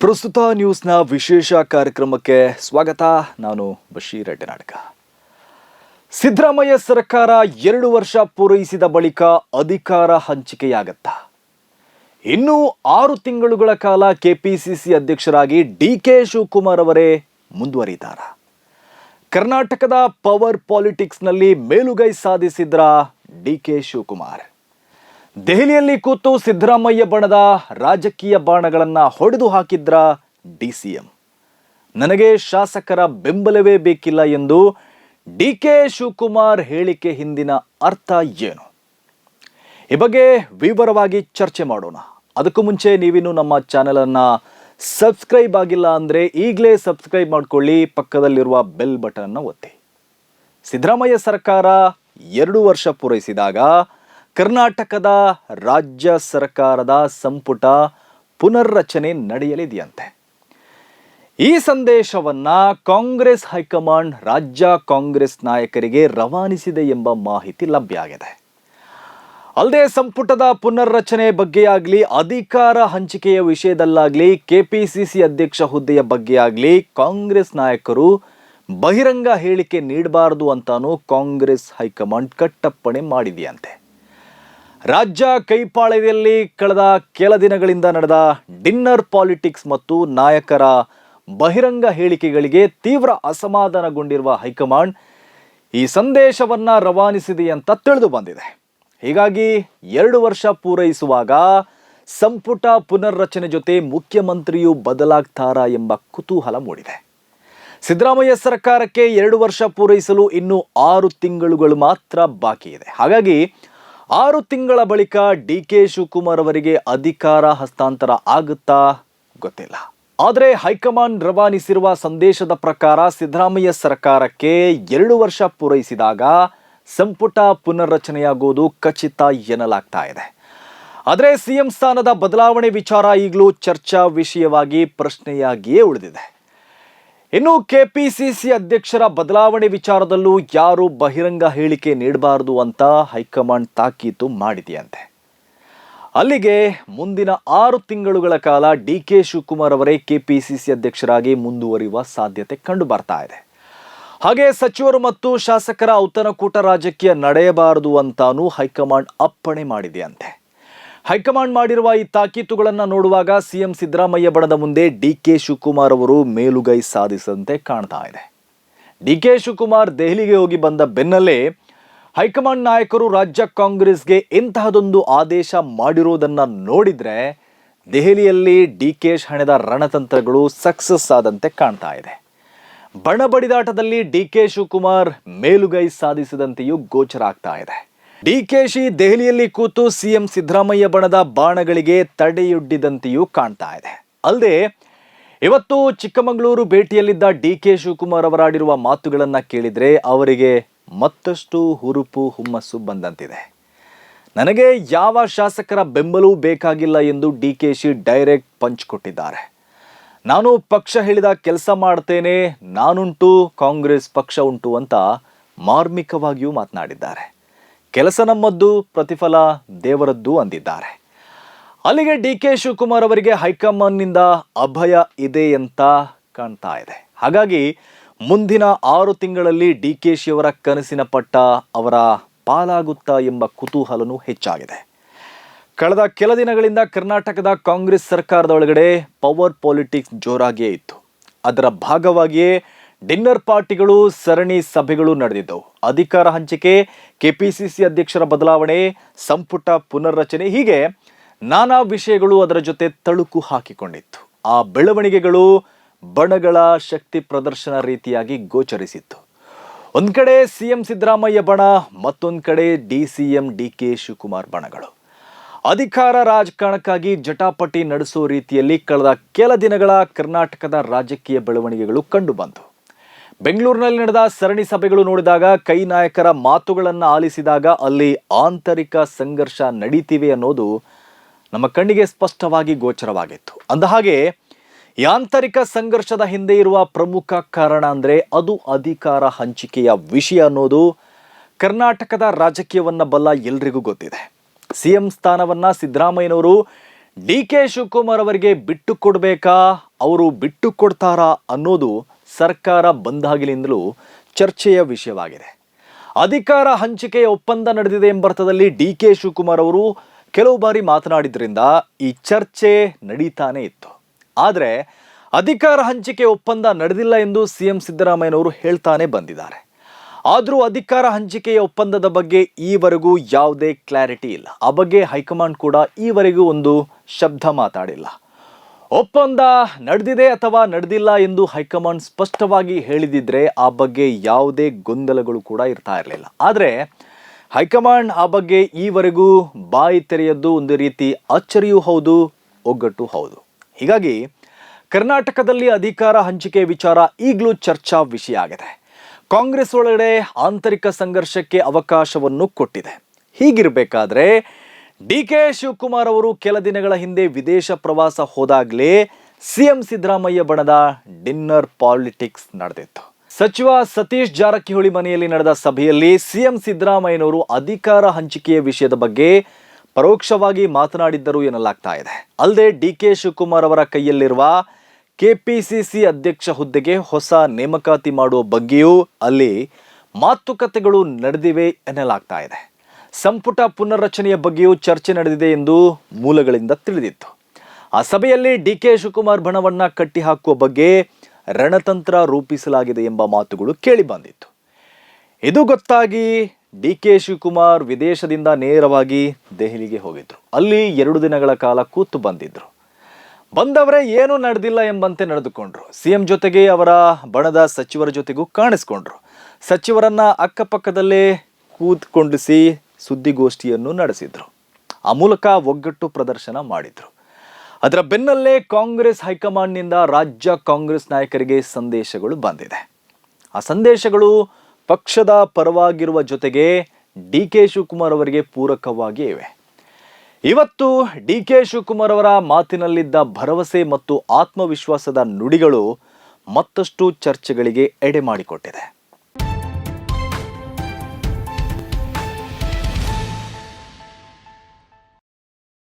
ಪ್ರಸ್ತುತ ನ್ಯೂಸ್ನ ವಿಶೇಷ ಕಾರ್ಯಕ್ರಮಕ್ಕೆ ಸ್ವಾಗತ. ನಾನು ಬಶೀರ್ ಅಡ್ಡನಾಟಕ ಸಿದ್ದರಾಮಯ್ಯ ಸರ್ಕಾರ ಎರಡು ವರ್ಷ ಪೂರೈಸಿದ ಬಳಿಕ ಅಧಿಕಾರ ಹಂಚಿಕೆಯಾಗತ್ತಾ? ಇನ್ನು ಆರು ತಿಂಗಳುಗಳ ಕಾಲ ಕೆಪಿಸಿಸಿ ಅಧ್ಯಕ್ಷರಾಗಿ ಡಿ ಕೆ ಶಿವಕುಮಾರ್ ಅವರೇ ಮುಂದುವರಿದಾರ. ಕರ್ನಾಟಕದ ಪವರ್ ಪಾಲಿಟಿಕ್ಸ್ನಲ್ಲಿ ಮೇಲುಗೈ ಸಾಧಿಸಿದ್ರ ಡಿ ಕೆ ಶಿವಕುಮಾರ್? ದೆಹಲಿಯಲ್ಲಿ ಕೂತು ಸಿದ್ದರಾಮಯ್ಯ ಬಣದ ರಾಜಕೀಯ ಬಾಣಗಳನ್ನು ಹೊಡೆದು ಹಾಕಿದ್ರ ಡಿ ಸಿ ಎಂ. ನನಗೆ ಶಾಸಕರ ಬೆಂಬಲವೇ ಬೇಕಿಲ್ಲ ಎಂದು ಡಿ ಕೆ ಶಿವಕುಮಾರ್ ಹೇಳಿಕೆ ಹಿಂದಿನ ಅರ್ಥ ಏನು? ಈ ಬಗ್ಗೆ ವಿವರವಾಗಿ ಚರ್ಚೆ ಮಾಡೋಣ. ಅದಕ್ಕೂ ಮುಂಚೆ ನೀವಿನ್ನು ನಮ್ಮ ಚಾನೆಲನ್ನು ಸಬ್ಸ್ಕ್ರೈಬ್ ಆಗಿಲ್ಲ ಅಂದರೆ ಈಗಲೇ ಸಬ್ಸ್ಕ್ರೈಬ್ ಮಾಡ್ಕೊಳ್ಳಿ, ಪಕ್ಕದಲ್ಲಿರುವ ಬೆಲ್ ಬಟನನ್ನು ಒತ್ತಿ. ಸಿದ್ದರಾಮಯ್ಯ ಸರ್ಕಾರ ಎರಡು ವರ್ಷ ಪೂರೈಸಿದಾಗ ಕರ್ನಾಟಕದ ರಾಜ್ಯ ಸರ್ಕಾರದ ಸಂಪುಟ ಪುನರ್ರಚನೆ ನಡೆಯಲಿದೆಯಂತೆ. ಈ ಸಂದೇಶವನ್ನ ಕಾಂಗ್ರೆಸ್ ಹೈಕಮಾಂಡ್ ರಾಜ್ಯ ಕಾಂಗ್ರೆಸ್ ನಾಯಕರಿಗೆ ರವಾನಿಸಿದೆ ಎಂಬ ಮಾಹಿತಿ ಲಭ್ಯ ಆಗಿದೆ. ಅಲ್ಲದೆ ಸಂಪುಟದ ಪುನರ್ರಚನೆ ಬಗ್ಗೆಯಾಗಲಿ, ಅಧಿಕಾರ ಹಂಚಿಕೆಯ ವಿಷಯದಲ್ಲಾಗಲಿ, ಕೆಪಿಸಿಸಿ ಅಧ್ಯಕ್ಷ ಹುದ್ದೆಯ ಬಗ್ಗೆಯಾಗಲಿ ಕಾಂಗ್ರೆಸ್ ನಾಯಕರು ಬಹಿರಂಗ ಹೇಳಿಕೆ ನೀಡಬಾರದು ಅಂತಾನೂ ಕಾಂಗ್ರೆಸ್ ಹೈಕಮಾಂಡ್ ಕಟ್ಟಪ್ಪಣೆ ಮಾಡಿದೆಯಂತೆ. ರಾಜ್ಯ ಕೈಪಾಳ್ಯದಲ್ಲಿ ಕಳೆದ ಕೆಲ ದಿನಗಳಿಂದ ನಡೆದ ಡಿನ್ನರ್ ಪಾಲಿಟಿಕ್ಸ್ ಮತ್ತು ನಾಯಕರ ಬಹಿರಂಗ ಹೇಳಿಕೆಗಳಿಗೆ ತೀವ್ರ ಅಸಮಾಧಾನಗೊಂಡಿರುವ ಹೈಕಮಾಂಡ್ ಈ ಸಂದೇಶವನ್ನು ರವಾನಿಸಿದೆ ಅಂತ ತಿಳಿದು ಬಂದಿದೆ. ಹೀಗಾಗಿ ಎರಡು ವರ್ಷ ಪೂರೈಸುವಾಗ ಸಂಪುಟ ಪುನರ್ರಚನೆ ಜೊತೆ ಮುಖ್ಯಮಂತ್ರಿಯು ಬದಲಾಗ್ತಾರಾ ಎಂಬ ಕುತೂಹಲ ಮೂಡಿದೆ. ಸಿದ್ದರಾಮಯ್ಯ ಸರ್ಕಾರಕ್ಕೆ ಎರಡು ವರ್ಷ ಪೂರೈಸಲು ಇನ್ನು ಆರು ತಿಂಗಳುಗಳು ಮಾತ್ರ ಬಾಕಿ ಇದೆ ಹಾಗಾಗಿ ಆರು ತಿಂಗಳ ಬಳಿಕ ಡಿ ಕೆ ಶಿವಕುಮಾರ್ ಅವರಿಗೆ ಅಧಿಕಾರ ಹಸ್ತಾಂತರ ಆಗುತ್ತಾ ಗೊತ್ತಿಲ್ಲ. ಆದರೆ ಹೈಕಮಾಂಡ್ ರವಾನಿಸಿರುವ ಸಂದೇಶದ ಪ್ರಕಾರ ಸಿದ್ದರಾಮಯ್ಯ ಸರ್ಕಾರಕ್ಕೆ ಎರಡು ವರ್ಷ ಪೂರೈಸಿದಾಗ ಸಂಪುಟ ಪುನರ್ರಚನೆಯಾಗುವುದು ಖಚಿತ ಎನ್ನಲಾಗ್ತಾ ಇದೆ. ಆದರೆ ಸಿಎಂ ಸ್ಥಾನದ ಬದಲಾವಣೆ ವಿಚಾರ ಈಗಲೂ ಚರ್ಚಾ ವಿಷಯವಾಗಿ ಪ್ರಶ್ನೆಯಾಗಿಯೇ ಉಳಿದಿದೆ. ಇನ್ನು ಕೆಪಿಸಿಸಿ ಅಧ್ಯಕ್ಷರ ಬದಲಾವಣೆ ವಿಚಾರದಲ್ಲೂ ಯಾರು ಬಹಿರಂಗ ಹೇಳಿಕೆ ನೀಡಬಾರದು ಅಂತ ಹೈಕಮಾಂಡ್ ತಾಕೀತು ಮಾಡಿದೆಯಂತೆ. ಅಲ್ಲಿಗೆ ಮುಂದಿನ ಆರು ತಿಂಗಳುಗಳ ಕಾಲ ಡಿ ಕೆ ಶಿವಕುಮಾರ್ ಅವರೇ ಕೆಪಿಸಿಸಿ ಅಧ್ಯಕ್ಷರಾಗಿ ಮುಂದುವರಿಯುವ ಸಾಧ್ಯತೆ ಕಂಡು ಬರ್ತಾ ಇದೆ. ಹಾಗೆ ಸಚಿವರು ಮತ್ತು ಶಾಸಕರ ಔತಣಕೂಟ ರಾಜಕೀಯ ನಡೆಯಬಾರದು ಅಂತಾನೂ ಹೈಕಮಾಂಡ್ ಅಪ್ಪಣೆ ಮಾಡಿದೆಯಂತೆ. ಹೈಕಮಾಂಡ್ ಮಾಡಿರುವ ಈ ತಾಕೀತುಗಳನ್ನು ನೋಡುವಾಗ ಸಿಎಂ ಸಿದ್ದರಾಮಯ್ಯ ಬಣದ ಮುಂದೆ ಡಿ ಕೆ ಶಿವಕುಮಾರ್ ಅವರು ಮೇಲುಗೈ ಸಾಧಿಸದಂತೆ ಕಾಣ್ತಾ ಇದೆ. ಡಿ ಕೆ ಶಿವಕುಮಾರ್ ದೆಹಲಿಗೆ ಹೋಗಿ ಬಂದ ಬೆನ್ನಲ್ಲೇ ಹೈಕಮಾಂಡ್ ನಾಯಕರು ರಾಜ್ಯ ಕಾಂಗ್ರೆಸ್ಗೆ ಇಂತಹದೊಂದು ಆದೇಶ ಮಾಡಿರುವುದನ್ನು ನೋಡಿದರೆ ದೆಹಲಿಯಲ್ಲಿ ಡಿ ಕೆ ಹಣೆದ ರಣತಂತ್ರಗಳು ಸಕ್ಸಸ್ ಆದಂತೆ ಕಾಣ್ತಾ ಇದೆ. ಬಣ ಬಡಿದಾಟದಲ್ಲಿ ಡಿ ಕೆ ಶಿವಕುಮಾರ್ ಮೇಲುಗೈ ಸಾಧಿಸಿದಂತೆಯೂ ಗೋಚರ ಆಗ್ತಾ ಇದೆ. ಡಿಕೆಶಿ ದೆಹಲಿಯಲ್ಲಿ ಕೂತು ಸಿಎಂ ಸಿದ್ದರಾಮಯ್ಯ ಬಣದ ಬಾಣಗಳಿಗೆ ತಡೆಯೊಡ್ಡಿದಂತೆಯೂ ಕಾಣ್ತಾ ಇದೆ. ಅಲ್ಲದೆ, ಇವತ್ತು ಚಿಕ್ಕಮಗಳೂರು ಭೇಟಿಯಲ್ಲಿದ್ದ ಡಿ ಕೆ ಶಿವಕುಮಾರ್ ಅವರಾಡಿರುವ ಮಾತುಗಳನ್ನು ಕೇಳಿದ್ರೆ ಅವರಿಗೆ ಮತ್ತಷ್ಟು ಹುರುಪು ಹುಮ್ಮಸ್ಸು ಬಂದಂತಿದೆ. ನನಗೆ ಯಾವ ಶಾಸಕರ ಬೆಂಬಲವೂ ಬೇಕಾಗಿಲ್ಲ ಎಂದು D K Shi direct punch ಕೊಟ್ಟಿದ್ದಾರೆ. ನಾನು ಪಕ್ಷ ಹೇಳಿದ ಕೆಲಸ ಮಾಡ್ತೇನೆ, ನಾನುಂಟು, ಕಾಂಗ್ರೆಸ್ ಪಕ್ಷ ಉಂಟು ಅಂತ ಮಾರ್ಮಿಕವಾಗಿಯೂ ಮಾತನಾಡಿದ್ದಾರೆ. ಕೆಲಸ ನಮ್ಮದ್ದು, ಪ್ರತಿಫಲ ದೇವರದ್ದು ಅಂದಿದ್ದಾರೆ. ಅಲ್ಲಿಗೆ ಡಿ ಕೆ ಶಿವಕುಮಾರ್ ಅವರಿಗೆ ಹೈಕಮಾಂಡ್ನಿಂದ ಅಭಯ ಇದೆ ಅಂತ ಕಾಣ್ತಾ ಇದೆ. ಹಾಗಾಗಿ ಮುಂದಿನ ಆರು ತಿಂಗಳಲ್ಲಿ ಡಿ ಕೆ ಶಿ ಅವರ ಕನಸಿನ ಪಟ್ಟ ಅವರ ಪಾಲಾಗುತ್ತಾ ಎಂಬ ಕುತೂಹಲನೂ ಹೆಚ್ಚಾಗಿದೆ. ಕಳೆದ ಕೆಲ ದಿನಗಳಿಂದ ಕರ್ನಾಟಕದ ಕಾಂಗ್ರೆಸ್ ಸರ್ಕಾರದ ಒಳಗಡೆ ಪವರ್ ಪಾಲಿಟಿಕ್ಸ್ ಜೋರಾಗಿಯೇ ಇತ್ತು. ಅದರ ಭಾಗವಾಗಿಯೇ ಡಿನ್ನರ್ ಪಾರ್ಟಿಗಳು, ಸರಣಿ ಸಭೆಗಳು ನಡೆದಿದ್ದವು. ಅಧಿಕಾರ ಹಂಚಿಕೆ, ಕೆಪಿಸಿಸಿ ಅಧ್ಯಕ್ಷರ ಬದಲಾವಣೆ, ಸಂಪುಟ ಪುನರ್ರಚನೆ, ಹೀಗೆ ನಾನಾ ವಿಷಯಗಳು ಅದರ ಜೊತೆ ತಳುಕು ಹಾಕಿಕೊಂಡಿತ್ತು. ಆ ಬೆಳವಣಿಗೆಗಳು ಬಣಗಳ ಶಕ್ತಿ ಪ್ರದರ್ಶನ ರೀತಿಯಾಗಿ ಗೋಚರಿಸಿತ್ತು. ಒಂದು ಕಡೆ ಸಿಎಂ ಸಿದ್ದರಾಮಯ್ಯ ಬಣ, ಮತ್ತೊಂದು ಕಡೆ D C M D K Shivakumar ಬಣಗಳು. ಅಧಿಕಾರ ರಾಜಕಾರಣಕ್ಕಾಗಿ ಜಟಾಪಟಿ ನಡೆಸೋ ರೀತಿಯಲ್ಲಿ ಕಳೆದ ಕೆಲ ದಿನಗಳ ಕರ್ನಾಟಕದ ರಾಜಕೀಯ ಬೆಳವಣಿಗೆಗಳು ಕಂಡುಬಂತು ಬೆಂಗಳೂರಿನಲ್ಲಿ ನಡೆದ ಸರಣಿ ಸಭೆಗಳು ನೋಡಿದಾಗ ಕೈ ನಾಯಕರ ಮಾತುಗಳನ್ನು ಆಲಿಸಿದಾಗ ಅಲ್ಲಿ ಆಂತರಿಕ ಸಂಘರ್ಷ ನಡೀತಿವೆ ಅನ್ನೋದು ನಮ್ಮ ಕಣ್ಣಿಗೆ ಸ್ಪಷ್ಟವಾಗಿ ಗೋಚರವಾಗಿತ್ತು. ಅಂದಹಾಗೆ ಆಂತರಿಕ ಸಂಘರ್ಷದ ಹಿಂದೆ ಇರುವ ಪ್ರಮುಖ ಕಾರಣ ಅಂದರೆ ಅದು ಅಧಿಕಾರ ಹಂಚಿಕೆಯ ವಿಷಯ ಅನ್ನೋದು ಕರ್ನಾಟಕದ ರಾಜಕೀಯವನ್ನ ಬಲ್ಲ ಎಲ್ರಿಗೂ ಗೊತ್ತಿದೆ. ಸಿಎಂ ಸ್ಥಾನವನ್ನ ಸಿದ್ದರಾಮಯ್ಯನವರು ಡಿ ಕೆ ಶಿವಕುಮಾರ್ ಅವರಿಗೆ ಬಿಟ್ಟು ಕೊಡಬೇಕಾ, ಅವರು ಬಿಟ್ಟು ಕೊಡ್ತಾರಾ ಅನ್ನೋದು ಸರ್ಕಾರ ಬಂದಾಗಿಲಿಂದಲೂ ಚರ್ಚೆಯ ವಿಷಯವಾಗಿದೆ. ಅಧಿಕಾರ ಹಂಚಿಕೆಯ ಒಪ್ಪಂದ ನಡೆದಿದೆ ಎಂಬರ್ಥದಲ್ಲಿ ಡಿ ಕೆ ಶಿವಕುಮಾರ್ ಅವರು ಕೆಲವು ಬಾರಿ ಮಾತನಾಡಿದ್ರಿಂದ ಈ ಚರ್ಚೆ ನಡೀತಾನೆ ಇತ್ತು. ಆದರೆ ಅಧಿಕಾರ ಹಂಚಿಕೆ ಒಪ್ಪಂದ ನಡೆದಿಲ್ಲ ಎಂದು ಸಿಎಂ ಸಿದ್ದರಾಮಯ್ಯನವರು ಹೇಳ್ತಾನೆ ಬಂದಿದ್ದಾರೆ. ಆದರೂ ಅಧಿಕಾರ ಹಂಚಿಕೆಯ ಒಪ್ಪಂದದ ಬಗ್ಗೆ ಈವರೆಗೂ ಯಾವುದೇ ಕ್ಲಾರಿಟಿ ಇಲ್ಲ. ಆ ಬಗ್ಗೆ ಹೈಕಮಾಂಡ್ ಕೂಡ ಈವರೆಗೂ ಒಂದು ಶಬ್ದ ಮಾತಾಡಿಲ್ಲ. ಒಪ್ಪಂದ ನಡೆದಿದೆ ಅಥವಾ ನಡೆದಿಲ್ಲ ಎಂದು ಹೈಕಮಾಂಡ್ ಸ್ಪಷ್ಟವಾಗಿ ಹೇಳಿದಿದ್ರೆ ಆ ಬಗ್ಗೆ ಯಾವುದೇ ಗೊಂದಲಗಳು ಕೂಡ ಇರ್ತಾ ಇರಲಿಲ್ಲ. ಆದರೆ ಹೈಕಮಾಂಡ್ ಆ ಬಗ್ಗೆ ಈವರೆಗೂ ಬಾಯಿ ತೆರೆಯದ್ದು ಒಂದು ರೀತಿ ಅಚ್ಚರಿಯೂ ಹೌದು, ಒಗ್ಗಟ್ಟು ಹೌದು. ಹೀಗಾಗಿ ಕರ್ನಾಟಕದಲ್ಲಿ ಅಧಿಕಾರ ಹಂಚಿಕೆ ವಿಚಾರ ಈಗಲೂ ಚರ್ಚಾ ವಿಷಯ ಆಗಿದೆ. ಕಾಂಗ್ರೆಸ್ ಒಳಗಡೆ ಆಂತರಿಕ ಸಂಘರ್ಷಕ್ಕೆ ಅವಕಾಶವನ್ನು ಕೊಟ್ಟಿದೆ. ಹೀಗಿರಬೇಕಾದ್ರೆ ಡಿ ಕೆ ಶಿವಕುಮಾರ್ ಅವರು ಕೆಲ ದಿನಗಳ ಹಿಂದೆ ವಿದೇಶ ಪ್ರವಾಸ ಹೋದಾಗಲೇ ಸಿಎಂ ಸಿದ್ದರಾಮಯ್ಯ ಬಣದ ಡಿನ್ನರ್ ಪಾಲಿಟಿಕ್ಸ್ ನಡೆದಿತ್ತು. ಸಚಿವ ಸತೀಶ್ ಜಾರಕಿಹೊಳಿ ಮನೆಯಲ್ಲಿ ನಡೆದ ಸಭೆಯಲ್ಲಿ ಸಿಎಂ ಸಿದ್ದರಾಮಯ್ಯನವರು ಅಧಿಕಾರ ಹಂಚಿಕೆಯ ವಿಷಯದ ಬಗ್ಗೆ ಪರೋಕ್ಷವಾಗಿ ಮಾತನಾಡಿದ್ದರು ಎನ್ನಲಾಗ್ತಾ ಇದೆ. ಅಲ್ಲದೆ ಡಿ ಕೆ ಶಿವಕುಮಾರ್ ಅವರ ಕೈಯಲ್ಲಿರುವ ಕೆಪಿಸಿಸಿ ಅಧ್ಯಕ್ಷ ಹುದ್ದೆಗೆ ಹೊಸ ನೇಮಕಾತಿ ಮಾಡುವ ಬಗ್ಗೆಯೂ ಅಲ್ಲಿ ಮಾತುಕತೆಗಳು ನಡೆದಿವೆ ಎನ್ನಲಾಗ್ತಾ ಇದೆ. ಸಂಪುಟ ಪುನರ್ರಚನೆಯ ಬಗ್ಗೆಯೂ ಚರ್ಚೆ ನಡೆದಿದೆ ಎಂದು ಮೂಲಗಳಿಂದ ತಿಳಿದಿತ್ತು. ಆ ಸಭೆಯಲ್ಲಿ ಡಿ ಕೆ ಶಿವಕುಮಾರ್ ಬಣವನ್ನ ಕಟ್ಟಿಹಾಕುವ ಬಗ್ಗೆ ರಣತಂತ್ರ ರೂಪಿಸಲಾಗಿದೆ ಎಂಬ ಮಾತುಗಳು ಕೇಳಿಬಂದಿತ್ತು ಇದು ಗೊತ್ತಾಗಿ ಡಿ ಕೆ ಶಿವಕುಮಾರ್ ವಿದೇಶದಿಂದ ನೇರವಾಗಿ ದೆಹಲಿಗೆ ಹೋಗಿದ್ರು. ಅಲ್ಲಿ ಎರಡು ದಿನಗಳ ಕಾಲ ಕೂತು ಬಂದಿದ್ರು. ಬಂದವರೇ ಏನೂ ನಡೆದಿಲ್ಲ ಎಂಬಂತೆ ನಡೆದುಕೊಂಡ್ರು. ಸಿಎಂ ಜೊತೆಗೆ ಅವರ ಬಣದ ಸಚಿವರ ಜೊತೆಗೂ ಕಾಣಿಸ್ಕೊಂಡ್ರು. ಸಚಿವರನ್ನ ಅಕ್ಕಪಕ್ಕದಲ್ಲೇ ಕೂತ್ಕೊಂಡಿಸಿ ಸುದ್ದಿಗೋಷ್ಠಿಯನ್ನು ನಡೆಸಿದ್ರು. ಆ ಮೂಲಕ ಒಗ್ಗಟ್ಟು ಪ್ರದರ್ಶನ ಮಾಡಿದ್ರು. ಅದರ ಬೆನ್ನಲ್ಲೇ ಕಾಂಗ್ರೆಸ್ ಹೈಕಮಾಂಡ್ನಿಂದ ರಾಜ್ಯ ಕಾಂಗ್ರೆಸ್ ನಾಯಕರಿಗೆ ಸಂದೇಶಗಳು ಬಂದಿದೆ. ಆ ಸಂದೇಶಗಳು ಪಕ್ಷದ ಪರವಾಗಿರುವ ಜೊತೆಗೆ ಡಿ ಕೆ ಶಿವಕುಮಾರ್ ಅವರಿಗೆ ಪೂರಕವಾಗಿ ಇವೆ ಇವತ್ತು ಡಿ ಕೆ ಶಿವಕುಮಾರ್ ಅವರ ಮಾತಿನಲ್ಲಿದ್ದ ಭರವಸೆ ಮತ್ತು ಆತ್ಮವಿಶ್ವಾಸದ ನುಡಿಗಳು ಮತ್ತಷ್ಟು ಚರ್ಚೆಗಳಿಗೆ ಎಡೆ ಮಾಡಿಕೊಟ್ಟಿದೆ.